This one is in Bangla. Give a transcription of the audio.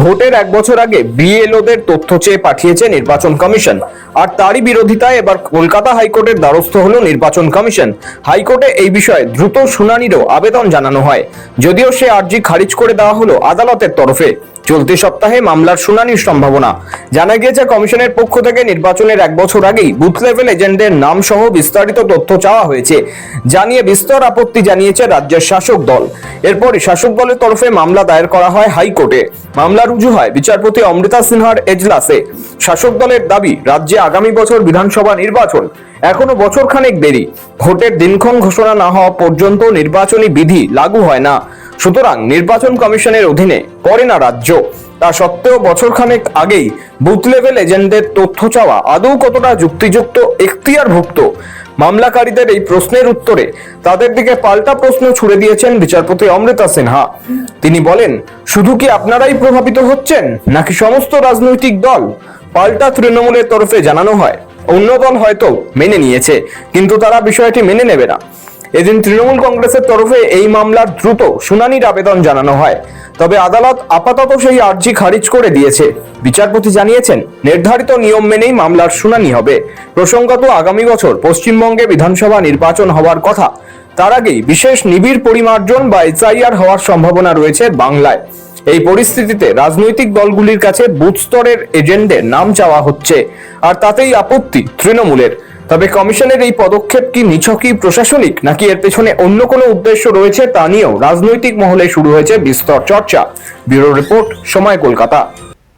ভোটের এক বছর আগে বিএলওদের তথ্য চেয়ে পাঠিয়েছে নির্বাচন কমিশন। আর তারই বিরোধিতায় এবার কলকাতা হাইকোর্টের দ্বারস্থ হলো নির্বাচন কমিশন। হাইকোর্টে এই বিষয়ে দ্রুত শুনানিরও আবেদন জানানো হয়। যদিও সে আর্জি খারিজ করে দেওয়া হলো আদালতের তরফে। চলতি সপ্তাহে মামলার শুনানির সম্ভাবনা। জানা গিয়েছে, কমিশনের পক্ষ থেকে নির্বাচনের এক বছর আগেই বুথ লেভেল এজেন্টদের নাম সহ বিস্তারিত তথ্য চাওয়া হয়েছে। জানিয়ে বিস্তর আপত্তি জানিয়েছে রাজ্যের শাসক দল। এরপরই শাসক দলের তরফে মামলা দায়ের করা হয় হাইকোর্টে। মামলা রুজু হয়। বিচারপতি অমৃতা সিনহার এজলাসে। শাসক দলের দাবি, রাজ্যে আগামী বছর বিধানসভা নির্বাচন। এখনও বছর খানেক দেরি। ভোটের দিনক্ষণ ঘোষণা না হওয়া পর্যন্ত নির্বাচনী বিধি লাগু হয় না। সুতরাং নির্বাচন কমিশনের অধীনে পড়ে না রাজ্য। তা সত্ত্বেও বছরখানেক আগেই বুথ লেভেল এজেন্টদের তথ্য চাওয়া আদৌ কতটা যুক্তিযুক্ত, এখতিয়ারভুক্ত? মামলাকারীদের এই প্রশ্নের উত্তরে তাদের দিকে পাল্টা প্রশ্ন ছুড়ে দিয়েছেন বিচারপতি অমৃতা সিনহা। তিনি বলেন, শুধু কি আপনারাই প্রভাবিত হচ্ছেন, নাকি সমস্ত রাজনৈতিক দল? পাল্টা তৃণমূলের তরফে জানানো হয়। অন্য দল হয়তো মেনে নিয়েছে, কিন্তু তারা বিষয়টি মেনে নেবে না। এদিন তৃণমূল কংগ্রেসের তরফে এই মামলার দ্রুত শুনানির আবেদন জানানো হয়। তবে আদালত আপাতত সেই আর্জি খারিজ করে দিয়েছে। বিচারপতি জানিয়েছেন, নির্ধারিত নিয়ম মেনেই মামলার শুনানি হবে। প্রসঙ্গত, আগামী বছর পশ্চিমবঙ্গে বিধানসভা নির্বাচন হওয়ার কথা। তার আগেই বিশেষ নিবিড় পরিমার্জন বা এসআইআর হওয়ার সম্ভাবনা রয়েছে বাংলায়। এই পরিস্থিতিতে রাজনৈতিক দলগুলির কাছে বুথ স্তরের এজেন্ডে নাম চাওয়া হচ্ছে, আর তাতেই আপত্তি তৃণমূলের। তবে কমিশনের এই পদক্ষেপ কি নিছকই প্রশাসনিক, নাকি এর পেছনে অন্য কোনো উদ্দেশ্য রয়েছে তা নিয়েও রাজনৈতিক মহলে শুরু হয়েছে বিস্তর চর্চা? ব্যুরো রিপোর্ট, সময় কলকাতা।